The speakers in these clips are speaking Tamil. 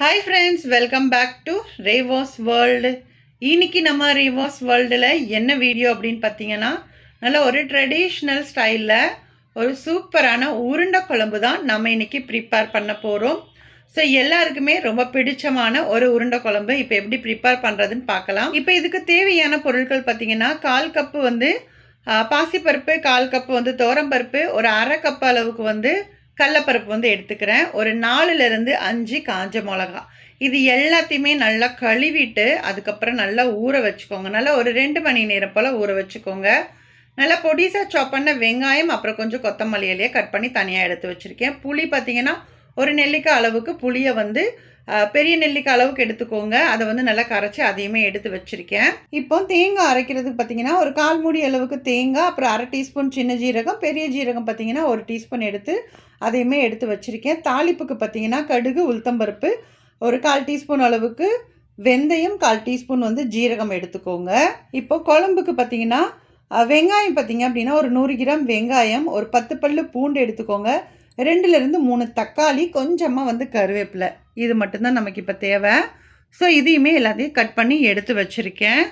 Hi friends welcome back to Revas world இன்னைக்கு நம்ம ரேவாஸ் வேர்ல்டில் என்ன வீடியோ அப்படின்னு பார்த்தீங்கன்னா நல்ல ஒரு ட்ரெடிஷ்னல் ஸ்டைலில் ஒரு சூப்பரான உருண்டை குழம்பு தான் நம்ம இன்னைக்கு ப்ரிப்பேர் பண்ண போகிறோம் ஸோ எல்லாருக்குமே ரொம்ப பிடிச்சமான ஒரு உருண்டை குழம்பு இப்போ எப்படி ப்ரிப்பேர் பண்ணுறதுன்னு பார்க்கலாம். இப்போ இதுக்கு தேவையான பொருட்கள் பார்த்தீங்கன்னா கால் கப்பு வந்து பாசிப்பருப்பு கால் கப்பு வந்து தோரம்பருப்பு ஒரு அரை கப் அளவுக்கு வந்து கடலப்பருப்பு வந்து எடுத்துக்கிறேன். ஒரு நாலுலேருந்து அஞ்சு காஞ்ச மிளகா. இது எல்லாத்தையுமே நல்லா கழுவிட்டு அதுக்கப்புறம் நல்லா ஊற வச்சுக்கோங்க. நல்லா ஒரு ரெண்டு மணி நேரம் போல் ஊற வச்சுக்கோங்க. நல்லா பொடிசாக சாப் பண்ண வெங்காயம் அப்புறம் கொஞ்சம் கொத்தமல்லி இலையை கட் பண்ணி தனியாக எடுத்து வச்சுருக்கேன். புளி பார்த்திங்கன்னா ஒரு நெல்லிக்காய் அளவுக்கு புளியை வந்து பெரிய நெல்லிக்காய் அளவுக்கு எடுத்துக்கோங்க. அதை வந்து நல்லா கரைச்சி அதையுமே எடுத்து வச்சுருக்கேன். இப்போ தேங்காய் அரைக்கிறதுக்கு பார்த்தீங்கன்னா ஒரு கால் மூடி அளவுக்கு தேங்காய் அப்புறம் அரை டீஸ்பூன் சின்ன ஜீரகம் பெரிய ஜீரகம் பார்த்தீங்கன்னா ஒரு டீஸ்பூன் எடுத்து அதையுமே எடுத்து வச்சுருக்கேன். தாளிப்புக்கு பார்த்தீங்கன்னா கடுகு உளுத்தம்பருப்பு ஒரு கால் டீஸ்பூன் அளவுக்கு வெந்தயம் கால் டீஸ்பூன் வந்து ஜீரகம் எடுத்துக்கோங்க. இப்போ குழம்புக்கு பார்த்தீங்கன்னா வெங்காயம் பார்த்தீங்க அப்படின்னா ஒரு நூறு கிராம் வெங்காயம் ஒரு பத்து பல்லு பூண்டு எடுத்துக்கோங்க. ரெண்டுலேருந்து மூணு தக்காளி கொஞ்சமாக வந்து கருவேப்பிலை. இது மட்டும்தான் நமக்கு இப்போ தேவை. ஸோ இதையுமே எல்லாத்தையும் கட் பண்ணி எடுத்து வச்சுருக்கேன்.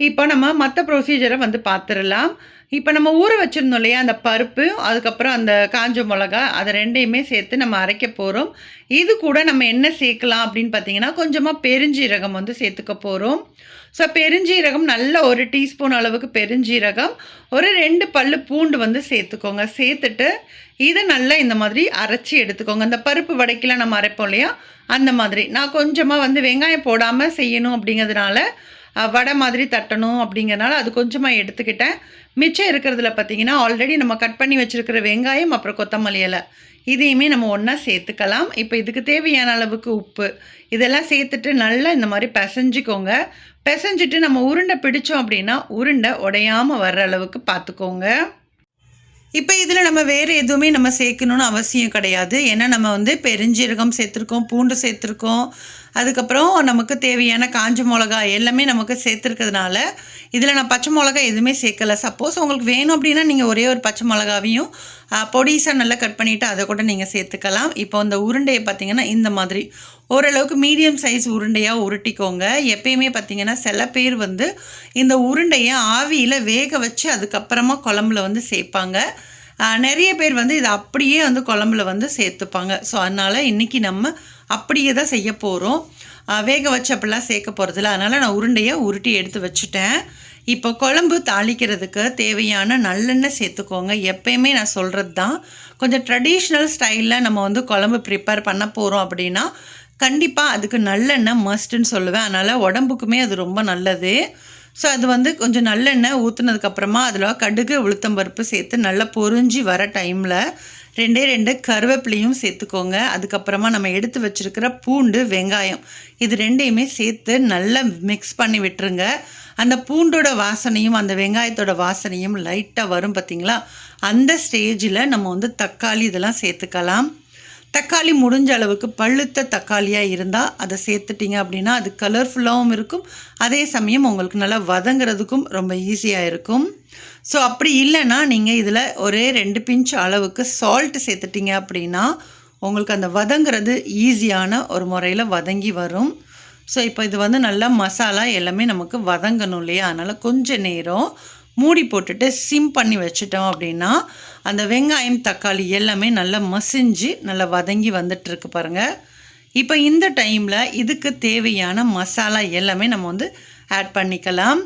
இப்போ நம்ம மற்ற ப்ரொசீஜரை வந்து பார்த்துடலாம் இப்போ நம்ம ஊற வச்சுருந்தோம் இல்லையா அந்த பருப்பு அதுக்கப்புறம் அந்த காஞ்ச மிளகா அதை ரெண்டையுமே சேர்த்து நம்ம அரைக்க போகிறோம் இது கூட நம்ம என்ன சேர்க்கலாம் அப்படின்னு பார்த்தீங்கன்னா கொஞ்சமாக பெருஞ்சீரகம் வந்து சேர்த்துக்க போகிறோம் ஸோ பெருஞ்சீரகம் நல்ல ஒரு டீஸ்பூன் அளவுக்கு பெருஞ்சீரகம் ஒரு ரெண்டு பல் பூண்டு வந்து சேர்த்துக்கோங்க. சேர்த்துட்டு இதை நல்லா இந்த மாதிரி அரைச்சி எடுத்துக்கோங்க. அந்த பருப்பு வடைக்கெலாம் நம்ம அரைப்போம் இல்லையா அந்த மாதிரி. நான் கொஞ்சமாக வந்து வெங்காயம் போடாமல் செய்யணும் அப்படிங்கிறதுனால வடை மாதிரி தட்டணும் அப்படிங்கிறனால அது கொஞ்சமாக எடுத்துக்கிட்டேன். மிச்சம் இருக்கிறதுல பார்த்தீங்கன்னா ஆல்ரெடி நம்ம கட் பண்ணி வச்சுருக்கிற வெங்காயம் அப்புறம் கொத்தமல்லி இலை. இதையுமே நம்ம ஒன்றா சேர்த்துக்கலாம். இப்போ இதுக்கு தேவையான அளவுக்கு உப்பு. இதெல்லாம் சேர்த்துட்டு நல்லா இந்த மாதிரி பிசைஞ்சிக்கோங்க. பிசைஞ்சிட்டு நம்ம உருண்டை பிடிச்சோம் அப்படின்னா உருண்டை உடையாமல் வர்ற அளவுக்கு பார்த்துக்கோங்க இப்போ இதில் நம்ம வேறு எதுவுமே நம்ம சேர்க்கணும்னு அவசியம் கிடையாது. ஏன்னா நம்ம வந்து பெருஞ்சீரகம் சேர்த்துருக்கோம் பூண்டு சேர்த்துருக்கோம். அதுக்கப்புறம் நமக்கு தேவையான காஞ்ச மிளகா எல்லாமே நமக்கு சேர்த்துருக்கிறதுனால இதில் நான் பச்சை மிளகா எதுவுமே சேர்க்கலை. சப்போஸ் உங்களுக்கு வேணும் அப்படின்னா நீங்கள் ஒரே ஒரு பச்சை மிளகாவையும் பொடிசாக நல்லா கட் பண்ணிவிட்டு அதை கூட நீங்கள் சேர்த்துக்கலாம். இப்போ இந்த உருண்டையை பார்த்தீங்கன்னா இந்த மாதிரி. ஓரளவுக்கு மீடியம் சைஸ் உருண்டையாக உருட்டிக்கோங்க. எப்பயுமே பார்த்தீங்கன்னா சில பேர் வந்து இந்த உருண்டையை ஆவியில் வேக வச்சு அதுக்கப்புறமா குழம்புல வந்து சேர்ப்பாங்க. நிறைய பேர் வந்து இதை அப்படியே வந்து குழம்புல வந்து சேர்த்துப்பாங்க. ஸோ அதனால் இன்றைக்கி நம்ம அப்படியே தான் செய்ய போகிறோம் வேக வச்சு அப்படிலாம் சேர்க்க போகிறதில்ல அதனால் நான் உருண்டையை உருட்டி எடுத்து வச்சுட்டேன். இப்போ குழம்பு தாளிக்கிறதுக்கு தேவையான நல்லெண்ணெய் சேர்த்துக்கோங்க. எப்பயுமே நான் சொல்கிறது தான். கொஞ்சம் ட்ரெடிஷ்னல் ஸ்டைலில் நம்ம வந்து குழம்பு ப்ரிப்பேர் பண்ண போகிறோம் அப்படின்னா கண்டிப்பாக அதுக்கு நல்லெண்ணெய் மஸ்ட்டுன்னு சொல்லுவேன். அதனால் உடம்புக்குமே அது ரொம்ப நல்லது. ஸோ அது வந்து கொஞ்சம் நல்லெண்ணெய் ஊற்றுனதுக்கப்புறமா அதில் கடுகு உளுத்தம்பருப்பு சேர்த்து நல்லா பொறிஞ்சி வர டைமில் ரெண்டே ரெண்டு கருவேப்பிலையும் சேர்த்துக்கோங்க. அதுக்கப்புறமா நம்ம எடுத்து வச்சுருக்கிற பூண்டு வெங்காயம் இது ரெண்டையுமே சேர்த்து நல்லா மிக்ஸ் பண்ணி விட்டுருங்க. அந்த பூண்டோட வாசனையும் அந்த வெங்காயத்தோட வாசனையும் லைட்டாக வரும் பார்த்தீங்களா அந்த ஸ்டேஜில் நம்ம வந்து தக்காளி இதெல்லாம் சேர்த்துக்கலாம். தக்காளி முடிஞ்ச அளவுக்கு பழுத்த தக்காளியாக இருந்தால் அதை சேர்த்துட்டிங்க அப்படின்னா அது கலர்ஃபுல்லாகவும் இருக்கும். அதே சமயம் உங்களுக்கு நல்லா வதங்குறதுக்கும் ரொம்ப ஈஸியாக இருக்கும். ஸோ அப்படி இல்லைன்னா நீங்கள் இதில் ஒரே ரெண்டு பிஞ்ச் அளவுக்கு சால்ட் சேர்த்துட்டிங்க அப்படின்னா உங்களுக்கு அந்த வதங்குறது ஈஸியான ஒரு முறையில் வதங்கி வரும். ஸோ இப்போ இது வந்து நல்லா மசாலா எல்லாமே நமக்கு வதங்கணும் இல்லையா? அதனால் கொஞ்சம் நேரம் மூடி போட்டுட்டு சிம் பண்ணி வச்சிட்டோம் அப்படின்னா அந்த வெங்காயம் தக்காளி எல்லாமே நல்லா மசிஞ்சு நல்லா வதங்கி வந்துட்டுருக்கு பாருங்கள் இப்போ இந்த டைமில் இதுக்கு தேவையான மசாலா எல்லாமே நம்ம வந்து ஆட் பண்ணிக்கலாம்.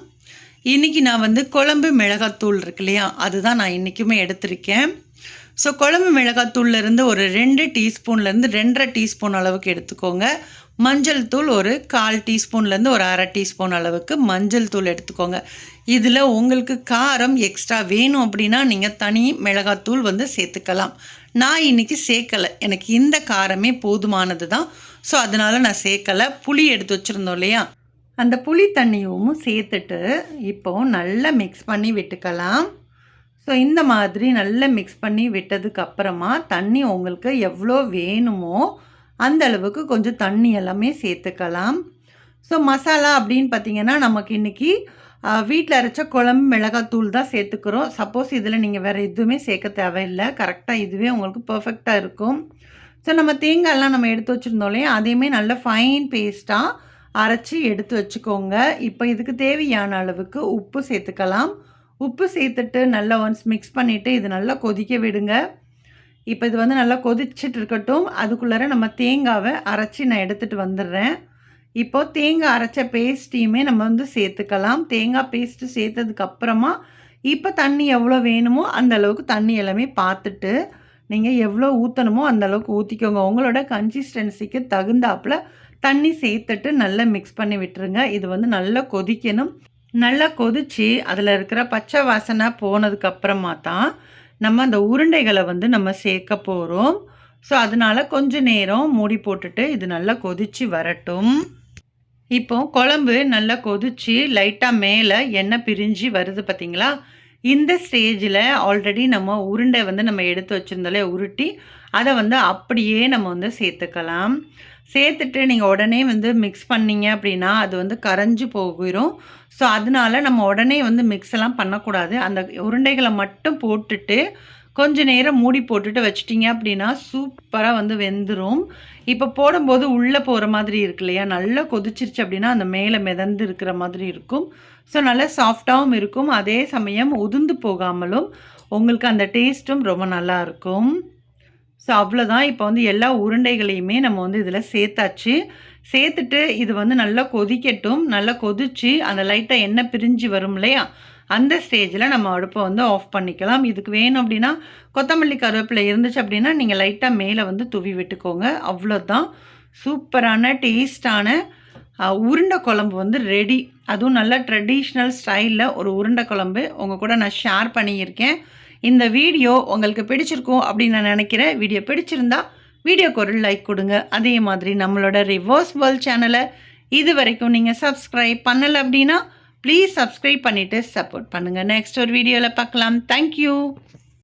இன்றைக்கி நான் வந்து குழம்பு மிளகாத்தூள் இருக்கு இல்லையா அதுதான் நான் இன்றைக்குமே எடுத்திருக்கேன். ஸோ குழம்பு மிளகாத்தூள்லேருந்து ஒரு ரெண்டு டீஸ்பூன்லேருந்து ரெண்டரை டீஸ்பூன் அளவுக்கு எடுத்துக்கோங்க. மஞ்சள் தூள் ஒரு கால் டீஸ்பூன்லேருந்து ஒரு அரை டீஸ்பூன் அளவுக்கு மஞ்சள் தூள் எடுத்துக்கோங்க. இதில் உங்களுக்கு காரம் எக்ஸ்ட்ரா வேணும் அப்படின்னா நீங்கள் தனி மிளகாத்தூள் வந்து சேர்த்துக்கலாம். நான் இன்றைக்கி சேர்க்கலை. எனக்கு இந்த காரமே போதுமானது தான் ஸோ அதனால் நான் சேர்க்கலை. புளி எடுத்து வச்சுருந்தோம் இல்லையா? அந்த புளி தண்ணியும் சேர்த்துட்டு இப்போ நல்லா மிக்ஸ் பண்ணி விட்டுக்கலாம். ஸோ இந்த மாதிரி நல்லா மிக்ஸ் பண்ணி விட்டதுக்கு அப்புறமா தண்ணி உங்களுக்கு எவ்வளோ வேணுமோ அந்த அளவுக்கு கொஞ்சம் தண்ணி எல்லாமே சேர்த்துக்கலாம். ஸோ மசாலா அப்படின்னு பார்த்தீங்கன்னா நமக்கு இன்றைக்கி வீட்டில் அரைச்ச குழம்பு மிளகாத்தூள் தான் சேர்த்துக்கிறோம். சப்போஸ் இதில் நீங்கள் வேறு எதுவுமே சேர்க்க தேவையில்லை. கரெக்டாக இதுவே உங்களுக்கு பர்ஃபெக்டாக இருக்கும். ஸோ நம்ம தேங்காயெல்லாம் நம்ம எடுத்து வச்சுருந்தோம் இல்லையா? அதையுமே நல்ல ஃபைன் பேஸ்ட்டாக அரைச்சி எடுத்து வச்சுக்கோங்க. இப்போ இதுக்கு தேவையான அளவுக்கு உப்பு சேர்த்துக்கலாம். உப்பு சேர்த்துட்டு நல்லா ஒன்ஸ் மிக்ஸ் பண்ணிவிட்டு இது நல்லா கொதிக்க விடுங்க. இப்போ இது வந்து நல்லா கொதிச்சுட்டு இருக்கட்டும். அதுக்குள்ளார நம்ம தேங்காவை அரைச்சி நான் எடுத்துகிட்டு வந்துடுறேன். இப்போது தேங்காய் அரைச்ச பேஸ்ட்டையுமே நம்ம வந்து சேர்த்துக்கலாம். தேங்காய் பேஸ்ட்டு சேர்த்ததுக்கப்புறமா இப்போ தண்ணி எவ்வளோ வேணுமோ அந்த அளவுக்கு தண்ணி எல்லாமே பார்த்துட்டு நீங்கள் எவ்வளோ ஊற்றணுமோ அந்த அளவுக்கு ஊற்றிக்கோங்க உங்களோட கன்சிஸ்டன்சிக்கு தகுந்தாப்பில் தண்ணி சேர்த்துட்டு நல்லா மிக்ஸ் பண்ணி விட்டுருங்க. இது வந்து நல்லா கொதிக்கணும். நல்லா கொதித்து அதில் இருக்கிற பச்சை வாசனை போனதுக்கப்புறமா தான் நம்ம அந்த உருண்டைகளை வந்து நம்ம சேர்க்க போகிறோம் ஸோ அதனால் கொஞ்ச நேரம் மூடி போட்டுட்டு இது நல்லா கொதித்து வரட்டும். இப்போ குழம்பு நல்லா கொதிச்சு லைட்டாக மேலே எண்ணெய் பிரிஞ்சு வருது பார்த்திங்களா இந்த ஸ்டேஜில் ஆல்ரெடி நம்ம உருண்டை வந்து நம்ம எடுத்து வச்சுருந்தாலே உருட்டி அதை வந்து அப்படியே நம்ம வந்து சேர்த்துக்கலாம். சேர்த்துட்டு நீங்கள் உடனே வந்து மிக்ஸ் பண்ணீங்க அப்படின்னா அது வந்து கரைஞ்சு போயிடும் ஸோ அதனால நம்ம உடனே வந்து மிக்ஸ் எல்லாம் பண்ணக்கூடாது. அந்த உருண்டைகளை மட்டும் போட்டுட்டு கொஞ்ச நேரம் மூடி போட்டுட்டு வச்சிட்டிங்க அப்படின்னா சூப்பராக வந்து வெந்துடும் இப்போ போடும்போது உள்ளே போகிற மாதிரி இருக்கு இல்லையா? நல்லா கொதிச்சிருச்சு அப்படின்னா அந்த மேலே மிதந்து இருக்கிற மாதிரி இருக்கும். ஸோ நல்லா சாஃப்டாகவும் இருக்கும். அதே சமயம் உதிர்ந்து போகாமலும் உங்களுக்கு அந்த டேஸ்ட்டும் ரொம்ப நல்லா இருக்கும். ஸோ அவ்வளோதான் இப்போ வந்து எல்லா உருண்டைகளையுமே நம்ம வந்து இதில் சேர்த்தாச்சு. சேர்த்துட்டு இது வந்து நல்லா கொதிக்கட்டும். நல்லா கொதிச்சு அந்த லைட்டாக எண்ணெய் பிரிஞ்சு வரும் இல்லையா? அந்த ஸ்டேஜில் நம்ம அடுப்பை வந்து ஆஃப் பண்ணிக்கலாம். இதுக்கு வேணும் அப்படின்னா கொத்தமல்லி கருவேப்பிலை இருந்துச்சு அப்படின்னா நீங்கள் லைட்டாக மேலே வந்து துவி விட்டுக்கோங்க. அவ்வளோதான் சூப்பரான டேஸ்டான உருண்டை குழம்பு வந்து ரெடி. அதுவும் நல்ல ட்ரெடிஷ்னல் ஸ்டைலில் ஒரு உருண்டை குழம்பு. உங்கள் கூட நான் ஷேர் பண்ணியிருக்கேன். இந்த வீடியோ உங்களுக்கு பிடிச்சிருக்கும் அப்படின்னு நான் நினைக்கிறேன் வீடியோ பிடிச்சிருந்தா வீடியோக்கு ஒரு லைக் கொடுங்க. அதே மாதிரி நம்மளோட ரிவர்ஸ் வேர்ல்ட் சேனலை இது வரைக்கும் நீங்கள் சப்ஸ்கிரைப் பண்ணலை அப்படின்னா ப்ளீஸ் சப்ஸ்கிரைப் பண்ணிவிட்டு சப்போர்ட் பண்ணுங்கள் நெக்ஸ்ட் ஒரு வீடியோவில் பார்க்கலாம். தேங்க்யூ